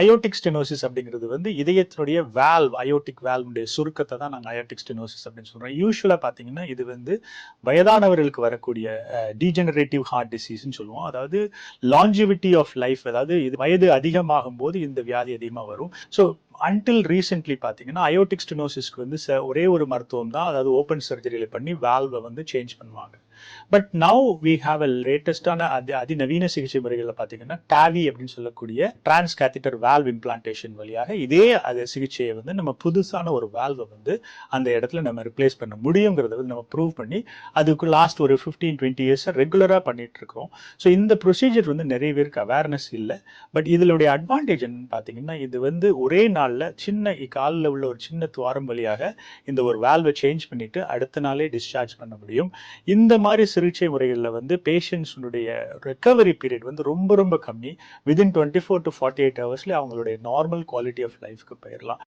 Aortic stenosis அப்படிங்கிறது வந்து இதயத்தினுடைய valve aortic வேல்வுடைய சுருக்கத்தை தான் நாங்கள் அயோட்டிக் ஸ்டெனோசிஸ் அப்படின்னு சொல்கிறோம் யூஸ்வலாக பார்த்தீங்கன்னா இது வந்து வயதானவர்களுக்கு வரக்கூடிய டீஜெனரேட்டிவ் ஹார்ட் டிசீஸ்னு சொல்லுவோம். அதாவது லாஞ்சிவிட்டி ஆஃப் லைஃப் அதாவது இது வயது அதிகமாகும் போது இந்த வியாதி அதிகமாக வரும். ஸோ அன்டில் ரீசென்ட்லி பார்த்தீங்கன்னா அயோட்டிக் ஸ்டினோசிஸ்க்கு வந்து ச- ஒரே ஒரு மருத்துவம் தான் அதாவது ஓப்பன் சர்ஜரியில் பண்ணி வால்வை வந்து சேஞ்ச் பண்ணுவாங்க. But now we have a லேட்டஸ்டான அதி அதிநவீன சிகிச்சை முறைகளில் பார்த்தீங்கன்னா டாவி அப்படின்னு சொல்லக்கூடிய டிரான்ஸ் கேத்திட்டர் வால்வ் இம்ப்ளான்டேஷன் வழியாக இதே அது சிகிச்சையை வந்து நம்ம புதுசான ஒரு வால்வை வந்து அந்த இடத்துல நம்ம ரிப்ளேஸ் பண்ண முடியுங்கிறத வந்து நம்ம ப்ரூவ் பண்ணி அதுக்கு லாஸ்ட் ஒரு ஃபிஃப்டீன் டுவெண்ட்டி இயர்ஸாக ரெகுலராக பண்ணிட்டு இருக்கோம் ஸோ இந்த ப்ரொசீஜர் வந்து நிறைய பேருக்கு அவேர்னஸ் இல்லை. பட் இதனுடைய அட்வான்டேஜ் என்னன்னு பார்த்தீங்கன்னா இது வந்து ஒரே நாள் காலில் சின்ன காலில் உள்ள ஒரு சின்ன துவாரம் வழியாக இந்த ஒரு வேல்வை சேஞ்ச் பண்ணிட்டு அடுத்த நாளே டிஸ்சார்ஜ் பண்ண முடியும். இந்த மாதிரி சிகிச்சை முறைகளில் வந்து பேஷண்ட்ஸுடைய ரெக்கவரி பீரியட் வந்து ரொம்ப ரொம்ப கம்மி. Within twenty four to forty eight ஹவர்ஸ்ல அவங்களுடைய நார்மல் குவாலிட்டி ஆஃப் லைஃப்க்கு போயிடலாம்